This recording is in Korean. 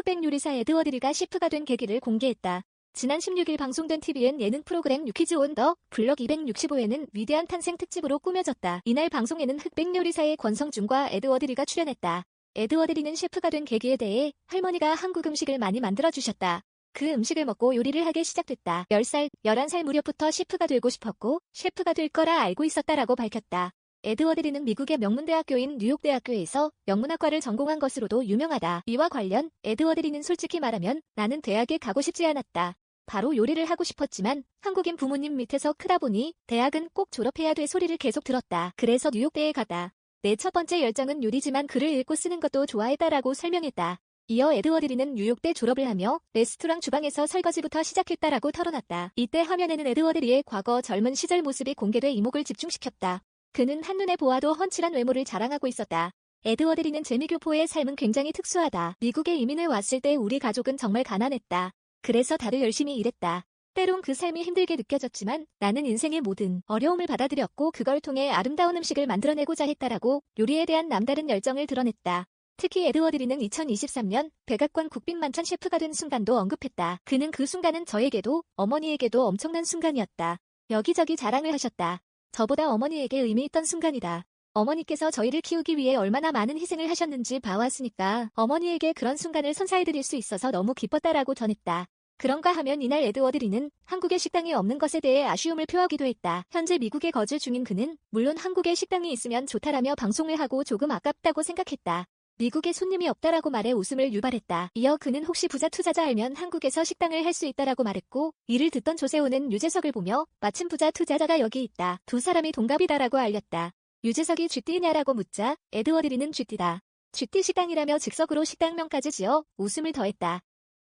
흑백 요리사 에드워드리가 셰프가 된 계기를 공개했다. 지난 16일 방송된 TVN 예능 프로그램 유키즈 온 더 블럭 265회는 위대한 탄생 특집으로 꾸며졌다. 이날 방송에는 흑백 요리사의 권성준과 에드워드리가 출연했다. 에드워드리는 셰프가 된 계기에 대해 할머니가 한국 음식을 많이 만들어주셨다. 그 음식을 먹고 요리를 하게 시작됐다. 10살, 11살 무렵부터 셰프가 되고 싶었고 셰프가 될 거라 알고 있었다라고 밝혔다. 에드워드리는 미국의 명문대학교인 뉴욕대학교에서 영문학과를 전공한 것으로도 유명하다. 이와 관련 에드워드리는 솔직히 말하면 나는 대학에 가고 싶지 않았다. 바로 요리를 하고 싶었지만 한국인 부모님 밑에서 크다 보니 대학은 꼭 졸업해야 돼 소리를 계속 들었다. 그래서 뉴욕대에 갔다. 내 첫 번째 열정은 요리지만 글을 읽고 쓰는 것도 좋아했다라고 설명했다. 이어 에드워드리는 뉴욕대 졸업을 하며 레스토랑 주방에서 설거지부터 시작했다라고 털어놨다. 이때 화면에는 에드워드리의 과거 젊은 시절 모습이 공개돼 이목을 집중시켰다. 그는 한눈에 보아도 훤칠한 외모를 자랑하고 있었다. 에드워드리는 재미교포의 삶은 굉장히 특수하다. 미국에 이민을 왔을 때 우리 가족은 정말 가난했다. 그래서 다들 열심히 일했다. 때론 그 삶이 힘들게 느껴졌지만 나는 인생의 모든 어려움을 받아들였고 그걸 통해 아름다운 음식을 만들어내고자 했다라고 요리에 대한 남다른 열정을 드러냈다. 특히 에드워드리는 2023년 백악관 국빈만찬 셰프가 된 순간도 언급했다. 그는 그 순간은 저에게도 어머니에게도 엄청난 순간이었다. 여기저기 자랑을 하셨다. 저보다 어머니에게 의미 있던 순간이다. 어머니께서 저희를 키우기 위해 얼마나 많은 희생을 하셨는지 봐왔으니까 어머니에게 그런 순간을 선사해드릴 수 있어서 너무 기뻤다라고 전했다. 그런가 하면 이날 에드워드리는 한국의 식당이 없는 것에 대해 아쉬움을 표하기도 했다. 현재 미국에 거주 중인 그는 물론 한국에 식당이 있으면 좋다라며 방송을 하고 조금 아깝다고 생각했다. 미국에 손님이 없다라고 말해 웃음을 유발했다. 이어 그는 혹시 부자 투자자 알면 한국에서 식당을 할 수 있다라고 말했고 이를 듣던 조세호는 유재석을 보며 마침 부자 투자자가 여기 있다. 두 사람이 동갑이다라고 알렸다. 유재석이 쥐띠냐라고 묻자 에드워드리는 쥐띠다. 쥐띠 식당이라며 즉석으로 식당명까지 지어 웃음을 더했다.